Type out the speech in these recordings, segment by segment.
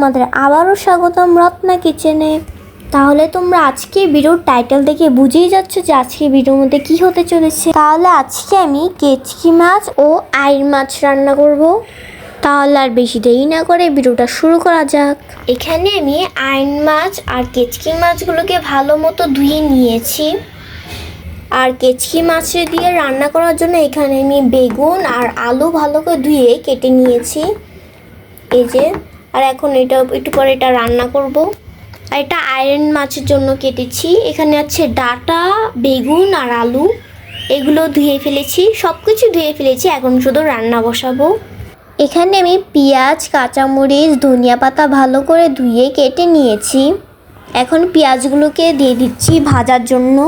তোমাদের আবারও স্বাগতম রত্না কিচেনে। তাহলে তোমরা আজকে ভিডিওর টাইটেল দেখে বুঝেই যাচ্ছ যে আজকে ভিডিওর মধ্যে কি হতে চলেছে। তাহলে আজকে আমি কেচকি মাছ ও আইর মাছ রান্না করব। তাহলে আর বেশি দেরি না করে ভিডিওটা শুরু করা যাক। এখানে আমি আইন মাছ আর কেচকি মাছগুলোকে ভালো মতো ধুয়ে নিয়েছি। আর কেচকি মাছে দিয়ে রান্না করার জন্য এখানে আমি বেগুন আর আলু ভালো করে ধুয়ে কেটে নিয়েছি। এই যে আর এখন এটা একটু পরে এটা রান্না করব। আর এটা আয়রন মাছের জন্য কেটেছি। এখানে আছে ডাটা, বেগুন আর আলু। এগুলো ধুয়ে ফেলেছি। সব কিছু ধুয়ে ফেলেছি। এখন শুধু রান্না বসাবো। এখানে আমি পেঁয়াজ, কাঁচামরিচ, ধনিয়া পাতা ভালো করে ধুয়ে কেটে নিয়েছি। এখন পেঁয়াজগুলোকে দিয়ে দিচ্ছি ভাজার জন্য।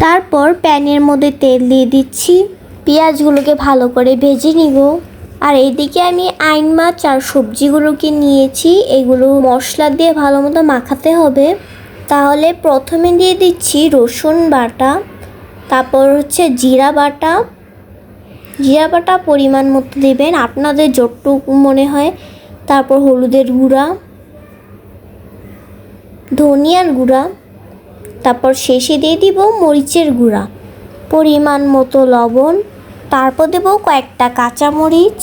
তারপর প্যানের মধ্যে তেল দিয়ে দিচ্ছি। পেঁয়াজগুলোকে ভালো করে ভেজে নিব। আর এইদিকে আমি আইন মাছ আর সবজিগুলোকে নিয়েছি। এগুলো মশলা দিয়ে ভালো মতো মাখাতে হবে। তাহলে প্রথমে দিয়ে দিচ্ছি রসুন বাটা, তারপর হচ্ছে জিরা বাটা। জিরা বাটা পরিমাণ মতো দেবেন, আপনাদের যতটুকু মনে হয়। তারপর হলুদের গুঁড়া, ধনিয়ার গুঁড়া, তারপর শেষে দিয়ে দিব মরিচের গুঁড়া। পরিমাণ মতো লবণ। তারপর দেব কয়েকটা কাঁচামরিচ।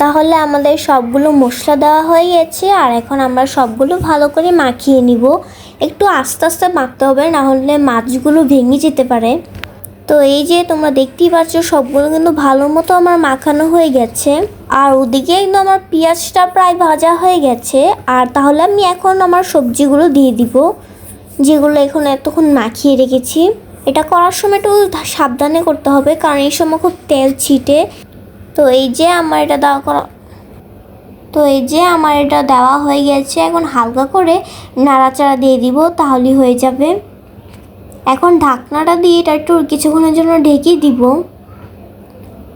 তাহলে আমাদের সবগুলো মশলা দেওয়া হয়ে গেছে, আর এখন আমরা সবগুলো ভালো করে মাখিয়ে নিব। একটু আস্তে আস্তে মাখতে হবে, না হলে মাছগুলো ভেঙে যেতে পারে। তো এই যে তোমরা দেখতেই পাচ্ছ, সবগুলো কিন্তু ভালো মতো আমার মাখানো হয়ে গেছে। আর ওদিকে কিন্তু আমার পেঁয়াজটা প্রায় ভাজা হয়ে গেছে। আর তাহলে আমি এখন আমার সবজিগুলো দিয়ে দিব, যেগুলো এখন এতক্ষণ মাখিয়ে রেখেছি। এটা করার সময় একটু সাবধানে করতে হবে, কারণ এই সময় খুব তেল ছিটে। তো এই যে আমার এটা দেওয়া করা তো এই যে আমার এটা দেওয়া হয়ে গেছে, এখন হালকা করে নাড়াচাড়া দিয়ে দিব, তাহলেই হয়ে যাবে। এখন ঢাকনাটা দিয়ে এটা একটু কিছুক্ষণের জন্য ঢেকে দিব।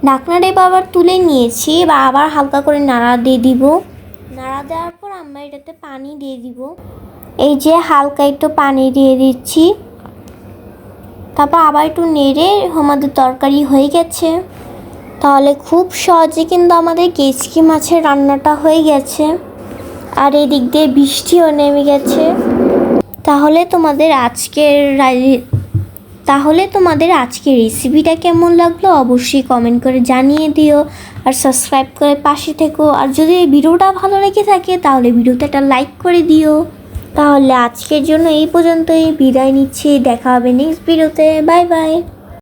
ঢাকনাটা এবার আবার তুলে নিয়েছি বা আবার হালকা করে নাড়া দিয়ে দিব। নাড়া দেওয়ার পর আমরা এটাতে পানি দিয়ে দিব। এই যে হালকা একটু পানি দিয়ে দিচ্ছি। তারপর আবার একটু নেড়ে আমাদের তরকারি হয়ে গেছে। তাহলে খুব সহজে কিন্তু আমাদের কেচকি মাছের রান্নাটা হয়ে গেছে। আর এই দিক দিয়ে বৃষ্টিও নেমে গেছে। তাহলে তোমাদের আজকের তাহলে তোমাদের আজকের রেসিপিটা কেমন লাগল অবশ্যই কমেন্ট করে জানিয়ে দিও। আর সাবস্ক্রাইব করে পাশে থেকো। আর যদি এই ভিডিওটা ভালো লেগে থাকে তাহলে ভিডিওতে একটা লাইক করে দিও। তাহলে আজকের জন্য এই পর্যন্তই। বিদায় নিচ্ছি দেখা হবে নেক্সট ভিডিওতে বাই বাই